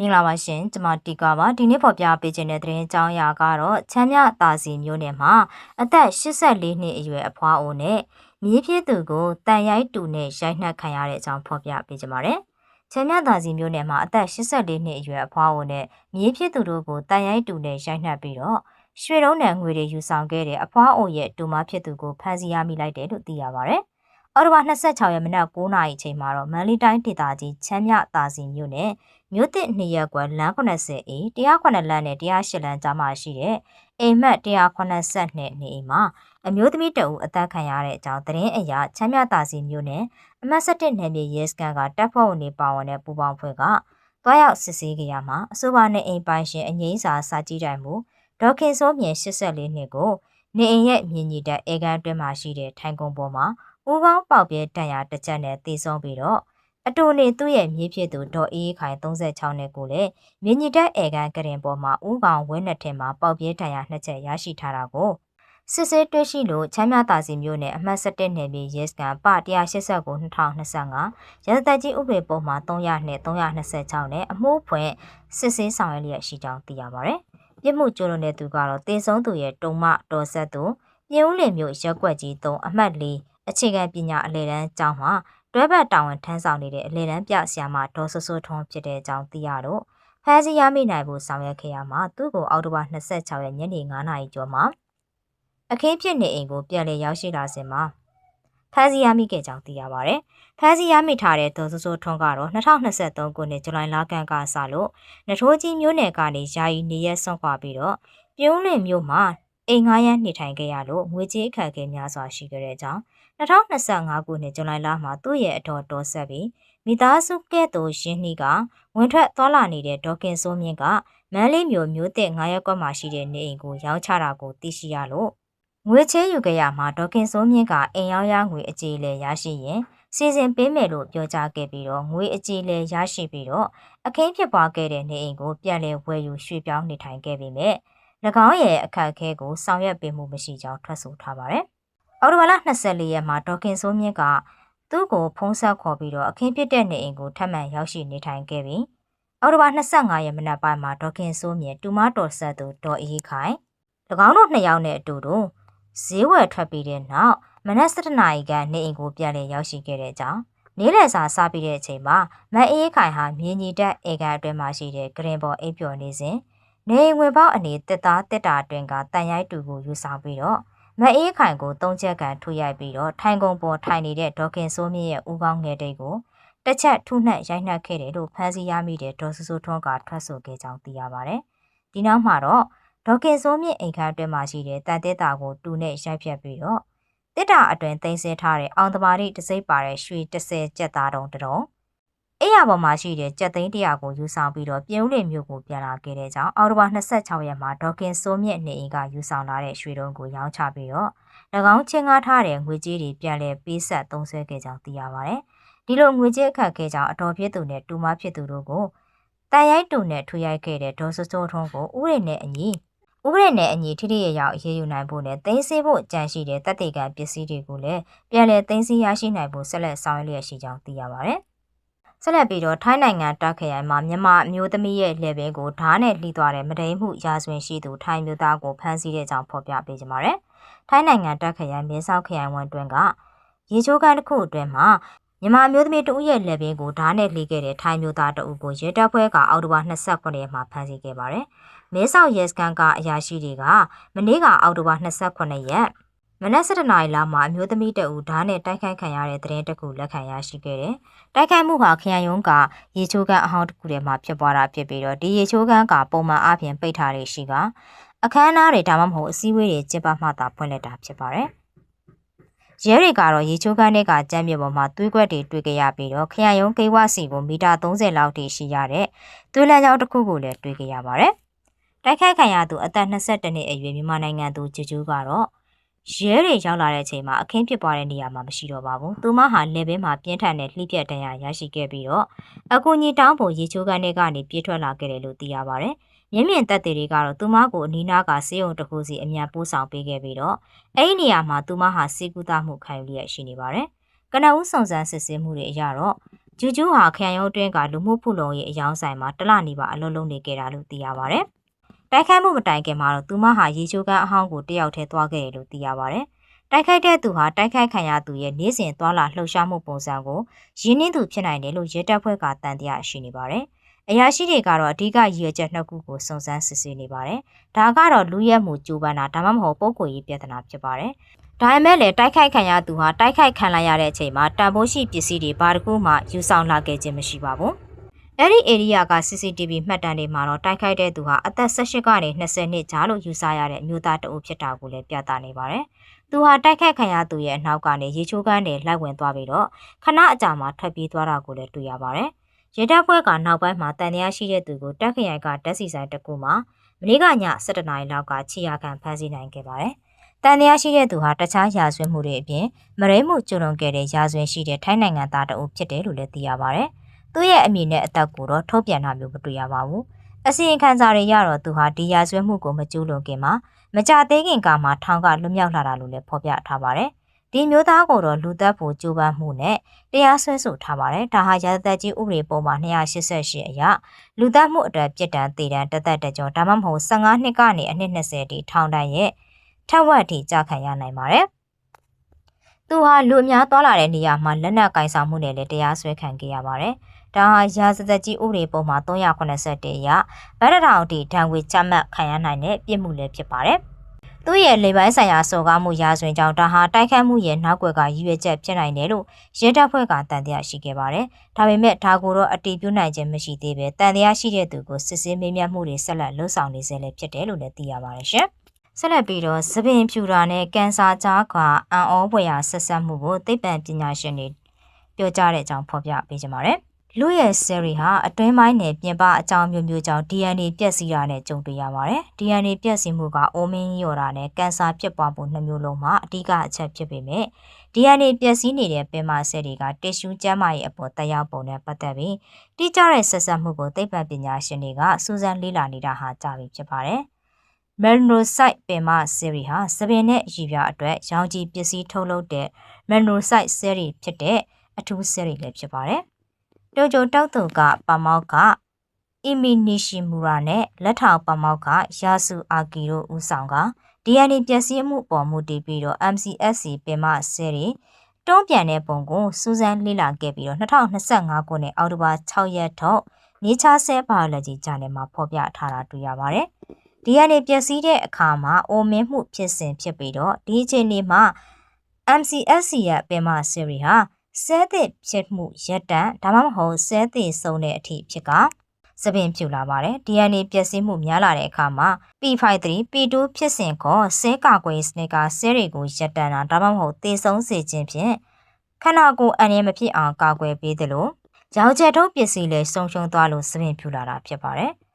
မင်္ဂလာပါရှင်ကျွန်မတီကာပါဒီနေ့ဖော်ပြပေးခြင်းတဲ့သတင်းအကြောင်းအရာကတော့ချမ်းမြတာစီမျိုးနယ်မှာအသက်84နှစ်အရွယ်အဖွားအိုနဲ့မြေးဖြစ်သူကိုတန်ရိုက်တူနဲ့ရိုက်နှက်ခံရတဲ့အကြောင်းဖော်ပြပေးကြပါမယ်ချမ်းမြတာစီမျိုးနယ်မှာအသက်84နှစ်အရွယ်အဖွားအိုနဲ့မြေးဖြစ်သူတို့ကိုတန်ရိုက်တူနဲ့ရိုက်နှက်ပြီးတော့ရွှေတုံးနယ်ငွေတွေယူဆောင်ခဲ့တဲ့အဖွားအိုရဲ့တူမဖြစ်သူကိုဖမ်းဆီးရမိလိုက်တယ်လို့သိရပါဗျ။အော်တိုဘာ26ရက်မနက်9:00နာရီအချိန်မှာတော့မန်လီတိုင်းဒေသကြီးချမ်းမြတာစီမြို့နယ် မြို့တစ်နှစ်ရက်ကွယ်လမ်း80အေ109လမ်းနဲ့108လမ်းကြားမှာရှိတဲ့အိမ်မက်182နေအိမ်မှာအမျိုးသမီးတအူအသက်ခံရတဲ့အကြောင်းသတင်းအရချမ်းမြတာစီမြို့နယ်အမှတ်7နယ်မြေရဲစခန်းကတပ်ဖွဲ့ဝင်တွေပါဝင်တဲ့ပူးပေါင်းဖွဲ့ကတွားရောက်စစ်ဆေးကြရမှာအဆိုပါနေအိမ်ပိုင်ရှင်အငိမ့်စာစာကြည့်တိုင်မှုဒေါခင်စိုးမြင့်84နှစ်ကိုနေအိမ်ရဲ့မြင်ညီတဲ့အေကန်တွင်းမှာရှိတဲ့ထိုင်ကုန်ပေါ်မှာဦးကောင်းပေါက်ပြဲတန်ရာတစ်ချက်နဲ့တည်ဆုံးပြီးတော့ အတူနေသူ့ရဲ့မြေးဖြစ်သူဒေါ်အေးခိုင်36နှစ်ကိုလည်းမြင်းညတက်အေကန်ကရင်ပေါ်မှာဦးကောင်ဝင်းနှစ်ထင်မှာပေါက်ပြဲတန်ရာနှစ်ချက်ရရှိထားတာကိုစစ်ဆေးတွေ့ရှိလို့ချမ်းမြတာစီမျိုးနဲ့အမှတ်17နယ်မြေရဲစကန်ပ189 2025ရသတက်ကြီးဥပဒေပုံမှာ300နဲ့326နဲ့အမှုဖွင့်စစ်ဆေးဆောင်ရွက်လျက်ရှိကြောင်းသိရပါဗျ။ပြစ်မှုကျူးလွန်တဲ့သူကတော့တင်ဆုံးသူရဲ့တုံမတော်ဆက်သူပြည်ဦးလင်မျိုးရက်ွက်ကြီး3အမှတ်4အခြေခံပညာအလဲတန်းကျောင်းမှာ တွဲဘက်တာဝန်ထမ်းဆောင်နေတဲ့အလဲတန်းပြဆရာမဒေါ်ဆဆိုထွန်းဖြစ်တဲ့အကြောင်းသိရတော့ဖမ်းဆီးရမိနိုင်ဖို့ဆောင်ရွက်ခဲ့ရမှာသူ့ကိုအောက်တိုဘာ26ရက်ညနေ9:00နာရီကျော်မှာအခင်းဖြစ်နေအိမ်ကိုပြန်လည်ရောက်ရှိလာစဉ်မှာဖမ်းဆီးရမိခဲ့ကြောင်းသိရပါဗျ။ဖမ်းဆီးရမိထားတဲ့ဒေါ်ဆဆိုထွန်းကတော့2023ခုနှစ်ဇူလိုင်လကကစလို့နထိုးကြီးမြို့နယ်ကနေယာယီနေရက်ဆွန့်ခွာပြီးတော့ပြုံးလင်မြို့မှာ အိမ်ငားရမ်းနေထိုင်ခဲ့ရလို့ငွေကြေးအခက်အခဲများစွာရှိခဲ့တဲ့အကြောင်း2025ခုနှစ်ဇူလိုင်လမှာသူ့ရဲ့အတော်တော်ဆက်ပြီးမိသားစုကဲ့သို့ရင်းနှီးကဝင်ထွက်သွားလာနေတဲ့ဒေါခင်စိုးမြင့်ကမန်းလေးမျိုးမျိုးတဲ့9ရက်ကွက်မှာရှိတဲ့နေအိမ်ကိုရောင်းချတာကိုသိရှိရလို့ငွေချေးယူခဲ့ရမှာဒေါခင်စိုးမြင့်ကအိမ်ရောက်ရငွေအကြေးလဲရရှိရင်စီစဉ်ပေးမယ်လို့ပြောကြားခဲ့ပြီးတော့ငွေအကြေးလဲရရှိပြီးတော့အခင်းဖြစ်ပွားခဲ့တဲ့နေအိမ်ကိုပြန်လည်ဝယ်ယူရွှေ့ပြောင်းနေထိုင်ခဲ့ပေမဲ့၎ င်းရဲ့အခက်အခဲကိုဆောင်ရွက်ပေးမှုမရှိကြောင်းထွက်ဆိုထားပါတယ်။အော်တိုဝါလာ24ရက်မှာဒေါခင်စိုးမြင့်ကသူ့ကိုဖုံးဆက်ခေါ်ပြီးတော့အခင်းဖြစ်တဲ့နေအိမ်ကိုထပ်မံရောက်ရှိနေထိုင်ခဲ့ပြီးအော်တိုဘာ25ရက်မနက်ပိုင်းမှာဒေါခင်စိုးမြင့်တူမတော်ဆက်သူဒေါ်အေးခိုင်၎င်းတို့နှစ်ယောက်နဲ့အတူတူဈေးဝယ်ထွက်ပြီးတဲ့နောက်မနက်7:00နာရီကနေအိမ်ကိုပြန်လည်ရောက်ရှိခဲ့တဲ့အကြောင်းနေ့လယ်စာစားပြီးတဲ့အချိန်မှာမအေးခိုင်ဟာမြင်းကြီးတက်အေကန်အတွင်းမှာရှိတဲ့ဂရင်ပေါ်အိပ်ပျော်နေစဉ် နေဝင်ပေါက်အနေတက်သားတက်တာအတွင်းကတန်ရိုက်တူကိုယူဆောင်ပြီးတော့မအေးခိုင်ကိုသုံးချက်ကန်ထုရိုက်ပြီးတော့ထိုင်ကုန်ပေါ်ထိုင်နေတဲ့ဒေါခင်စိုးမြင့်ရဲ့ဦးကောင်းငယ်တိတ်ကိုတစ်ချက်ထုနှက်ရိုက်နှက်ခဲ့တယ်လို့ဖမ်းဆီးရမိတဲ့ဒေါ်ဆူဆူထွန်းကထွက်ဆိုခဲ့ကြောင်းသိရပါတယ်။ဒီနောက်မှာတော့ဒေါခင်စိုးမြင့်အိမ်ခန်းအတွင်းမှာရှိတဲ့တန်တက်တာကိုတူနဲ့ရိုက်ဖြတ်ပြီးတော့တစ်တာအတွင်သိမ်းဆည်းထားတဲ့အောင်တမာတိတစိမ့်ပါတဲ့ရွှေ30ကျက်သားတုံးတုံး အဲ့ရပေါ်မှာရှိတဲ့ကြက်သိန်းတရာကိုယူဆောင်ပြီးတော့ပြင်ဦးလင်မြို့ကိုပြန်လာခဲ့တဲ့ကြောင်းအော်တိုဘာ26ရက်မှာဒေါကင်စိုးမြင့်နေအိမ်ကယူဆောင်လာတဲ့ရွှေတုံးကိုရောင်းချပြီးတော့၎င်းချင်းကားထားတဲ့ငွေကြေးတွေပြန်လည်ပေးဆက်သုံးစွဲခဲ့ကြောင်းသိရပါတယ်။ဒီလိုငွေကြေးအခက်ခဲကြောင့်အတော်ဖြစ်သူနဲ့တူမဖြစ်သူတို့ကိုတန်ရိုက်တူနဲ့ထွေရိုက်ခဲ့တဲ့ဒေါ်စိုးစိုးထုံးကိုဥရိနဲ့အညီဥပဒေနဲ့အညီထိထိရရောက်အရေးယူနိုင်ဖို့နဲ့တင်စီဖို့ကြံရှိတဲ့တပ်တေကံပစ္စည်းတွေကိုလည်းပြန်လည်တင်စီရရှိနိုင်ဖို့ဆက်လက်ဆောင်ရွက်လျက်ရှိကြောင်းသိရပါတယ်။ ဆက်လက်ပြီးတော့ထိုင်းနိုင်ငံတာခရိုင်မှာမြန်မာအမျိုးသမီးရဲ့လေဘဲကိုဓားနဲ့လှီသွားတဲ့မဒိမှုရာဇဝင်ရှိသူထိုင်းမျိုးသားကိုဖမ်းဆီးတဲ့အကြောင်းဖော်ပြပေးကြပါမယ်။ထိုင်းနိုင်ငံတာခရိုင်မင်းဆောက်ခရိုင်ဝန်တွင်ကရေချိုးကန်တစ်ခုအတွင်းမှာမြန်မာအမျိုးသမီးတဦးရဲ့လက်ဘင်းကိုဓားနဲ့လှီခဲ့တဲ့ထိုင်းမျိုးသားတဦးကိုရဲတပ်ဖွဲ့ကအောက်တိုဘာ29ရက်မှာဖမ်းဆီးခဲ့ပါတယ်။မဲဆောက်ရဲစခန်းကအရာရှိတွေကမနေ့ကအောက်တိုဘာ29ရက် မနက်7:00နာရီလောက်မှာအမျိုးသမီးတအူဓားနဲ့တိုက်ခိုက်ခံရတဲ့သတင်းတစ်ခုလက်ခံရရှိခဲ့တယ်။တိုက်ခိုက်မှုဟာခရိုင်ရုံးကရေချိုးကန်အဟောင်းတစ်ခုထဲမှာဖြစ်ပွားတာဖြစ်ပြီးတော့ဒီရေချိုးကန်ကပုံမှန်အပြင်ပိတ်ထားတဲ့ရှိကအခမ်းအနားတွေဒါမှမဟုတ်အစည်းအဝေးတွေကျင်းပမှသာဖွင့်လှစ်တာဖြစ်ပါတယ်။ရဲတွေကတော့ရေချိုးကန်တွေကကျမ်းမြေပေါ်မှာသွေးကွက်တွေတွေ့ကြရပြီးတော့ခရိုင်ရုံးကိဝစီကိုမီတာ30လောက်ထိရှိရတဲ့သွေးလမ်းကြောင်းတစ်ခုကိုလည်းတွေ့ကြရပါတယ်။တိုက်ခိုက်ခံရသူအသက်22နှစ်အရွယ်မြန်မာနိုင်ငံသူဂျူဂျူးကတော့ ရဲတွေရောက်လာတဲ့အချိန်မှာအခင်းဖြစ်ပွားတဲ့နေရာမှာမရှိတော့ပါဘူး။သူမဟာလေဘဲမှာပြင်းထန်တဲ့လှိပြက်တံရရရှိခဲ့ပြီးတော့အကူကြီးတောင်းဖို့ရေချိုးကန်တွေကနေပြေးထွက်လာခဲ့တယ်လို့သိရပါဗျ။မြင့်မြင့်တက်တွေကတော့သူမကိုအနီးနားကစေးုံတစ်ခုစီအမြန်ပို့ဆောင်ပေးခဲ့ပြီးတော့အဲ့ဒီနေရာမှာသူမဟာစီကူတာမှုခံယူလျက်ရှိနေပါတယ်။ကနဦးစုံစမ်းစစ်ဆေးမှုတွေအရတော့ဂျူဂျူးဟာခရိုင်ရုံးအတွင်းကလူမှုဖူလုံရေးအယောင်းဆိုင်မှာတလနီပါအလုပ်လုပ်နေခဲ့တာလို့သိရပါဗျ။ တိုက်ခိုက်မှုမတိုင်ခင်မှာတော့သူမဟာရေချိုးကန်းအဟောင်းကိုတယောက်တည်းသွားခဲ့တယ်လို့သိရပါဗျ။တိုက်ခိုက်တဲ့သူဟာတိုက်ခိုက်ခံရသူရဲ့နေ့စဉ်သွာလာလှုပ်ရှားမှုပုံစံကိုရင်းနှင်းသူဖြစ်နိုင်တယ်လို့ရဲတပ်ဖွဲ့ကတန်တရားရှိနေပါတယ်။အရာရှိတွေကတော့အဓိကရည်ရွယ်ချက်နှစ်ခုကိုစုံစမ်းစစ်ဆေးနေပါတယ်။ဒါကတော့လူရဲမှုကြိုးပမ်းတာဒါမှမဟုတ်ပုံကိုယ်ရေးပြဿနာဖြစ်ပါတယ်။ဒါပေမဲ့လည်းတိုက်ခိုက်ခံရသူဟာတိုက်ခိုက်ခံလိုက်ရတဲ့အချိန်မှာတန်ဖိုးရှိပစ္စည်းတွေဘာတစ်ခုမှယူဆောင်လာခဲ့ခြင်းမရှိပါဘူး။ အဲ့ဒီ area က CCTV မှတ်တမ်းတွေမှာတော့တိုက်ခိုက်တဲ့သူဟာအသက်18ကနေ20နှစ်ကြားလို့ယူဆရတဲ့အမျိုးသားတအုပ်ဖြစ်တာကိုလည်းပြသနေပါတယ်။သူဟာတိုက်ခိုက်ခံရသူရဲ့အနောက်ကနေရေချိုးကန်းတွေလိုက်ဝင်သွားပြီးတော့ခဏအကြာမှာထွက်ပြေးသွားတာကိုလည်းတွေ့ရပါတယ်။ရဲတပ်ဖွဲ့ကနောက်ပိုင်းမှာတန်တရားရှိတဲ့သူကိုတက်ခရိုင်ကတက်စီဆိုင်တစ်ခုမှာမနေ့ကည7:00နာရီလောက်ကခြေရခံဖမ်းဆီးနိုင်ခဲ့ပါတယ်။တန်တရားရှိတဲ့သူဟာတခြားရာဇဝတ်မှုတွေအပြင်မရိမှုကျူလွန်ခဲ့တဲ့ရာဇဝင်ရှိတဲ့ထိုင်းနိုင်ငံသားတအုပ်ဖြစ်တယ်လို့လည်းသိရပါတယ်။ သူ့ရဲ့အမည်နဲ့အသက်ကိုတော့ထုတ်ပြန်တာမျိုးမတွေ့ရပါဘူး။အစီရင်ခံစာတွေရတော့သူဟာဒီရာဇဝတ်မှုကိုမကျူးလွန်ခင်မှာမကြသေးခင်ကမှထောင်ကလွတ်မြောက်လာတာလို့လည်းဖော်ပြထားပါတယ်။ဒီမျိုးသားကိုတော့လူသက်ဖို့ကြိုးပမ်းမှုနဲ့တရားစွဲဆိုထားပါတယ်။ဒါဟာရာဇသက်ကြီးဥပဒေပုံမှာ288အရလူသက်မှုအတွက်ပြစ်ဒဏ်သေဒဏ်တသက်တကြောဒါမှမဟုတ်15နှစ်ကနေအနှစ်20တိထောင်ဒဏ်ရဲ့ထက်ဝက်ထိကြာခံရနိုင်ပါတယ်။ သူဟာလူအများသွားလာတဲ့နေရာမှာလက်နက်ကင်ဆောင်မှုနဲ့လည်းတရားစွဲခံခဲ့ရပါတယ်။ဒါဟာရာဇသက်ကြီးဥပဒေပုံမှာ381အရဗရဒထောင်တီဒဏ်ငွေချမှတ်ခံရနိုင်တဲ့ပြစ်မှုလည်းဖြစ်ပါတယ်။သူ့ရဲ့လေပိုင်းဆိုင်ရာစော်ကားမှုရာဇဝင်ကြောင့်ဒါဟာတိုက်ခတ်မှုရဲ့နောက်ွယ်ကရည်ရွယ်ချက်ဖြစ်နိုင်တယ်လို့ရဲတပ်ဖွဲ့ကတန်တရားရှိခဲ့ပါတယ်။ဒါပေမဲ့ဒါကိုတော့အတည်ပြုနိုင်ခြင်းမရှိသေးပဲတန်တရားရှိတဲ့သူကိုစစ်ဆေးမေးမြန်းမှုတွေဆက်လက်လှုပ်ဆောင်နေစေလည်းဖြစ်တယ်လို့လည်းသိရပါတယ်ရှင်။ ဆက်လက်ပြီးတော့သပင်ဖြူတာနဲ့ကန်ဆာကြားကအံ့ဩဖွယ်ရာဆက်ဆက်မှုကိုသိပ္ပံပညာရှင်တွေပြောကြားတဲ့အကြောင်းဖော်ပြပေးကြပါမယ်။လူရဲ့ဆယ်ရီဟာအတွင်းပိုင်းနဲ့ပြင်ပအကြောင်းမျိုးမျိုးကြောင့် DNA ပြက်စီးတာနဲ့ကြုံတွေ့ရပါတယ်။ DNA ပြက်စီးမှုကအိုမင်းရော်တာနဲ့ကင်ဆာဖြစ်ပွားမှုနှစ်မျိုးလုံးမှာအဓိကအချက်ဖြစ်ပေမဲ့ DNA ပြက်စီးနေတဲ့ပင်မဆယ်တွေကတစ်ရှူးကျန်းမာရေးအပေါ်တက်ရောက်ပုံနဲ့ပတ်သက်ပြီးတိကျတဲ့ဆက်ဆက်မှုကိုသိပ္ပံပညာရှင်တွေကစူးစမ်းလေ့လာနေတာဟာကြာပြီဖြစ်ပါတယ်။ Melanocyte ပင်မဆယ်ရီဟာစပင်နဲ့ရည်ပြအတွက်ရောင်ခြည်ပစ္စည်းထုတ်လုပ်တဲ့ Melanocyte ဆယ်ရီဖြစ်တဲ့အထူးဆယ်ရီလည်းဖြစ်ပါတယ်။တိုကျိုတောက်သူကပမောက်ကအီမီနီရှီမူရာနဲ့လက်ထောင်ပမောက်ကယာဆူအာကီတို့ဦးဆောင်က DNA ပျက်စီးမှုပေါ်မှုတည်ပြီးတော့ MCSC ပင်မဆဲတွေတွန်းပြန်တဲ့ပုံကိုစူးစမ်းလေ့လာခဲ့ပြီးတော့2025ခုနှစ်အောက်တိုဘာ6ရက်ထုတ် Nature Cell Biology ဂျာနယ်မှာဖော်ပြထားတာတွေ့ရပါတယ်။ DNA ပျက်စီးတဲ့အခါမှာအိုမင်းမှုဖြစ်စဉ်ဖြစ်ပြီးတော့ဒီအချိန်လေးမှာ MCSC ရဲ့ပင်မဆဲတွေဟာဆဲသည့်ဖြစ်မှုရက်တန့်ဒါမှမဟုတ်ဆဲသည့်ဆုံးတဲ့အထိဖြစ်ကစပင်ဖြူလာပါတယ် DNA ပျက်စီးမှုများလာတဲ့အခါမှာ P53 P2 ဖြစ်စဉ်ကောဆဲကာကွယ်စနစ်ကဆဲတွေကိုရက်တန့်တာဒါမှမဟုတ်သေဆုံးစေခြင်းဖြင့်ခန္ဓာကိုယ်အန္တရာယ်မဖြစ်အောင်ကာကွယ်ပေးသလိုရောင်ချက်ထုံးပစ္စည်းလည်းဆုံးရှုံးသွားလို့စပင်ဖြူလာတာဖြစ်ပါတယ်။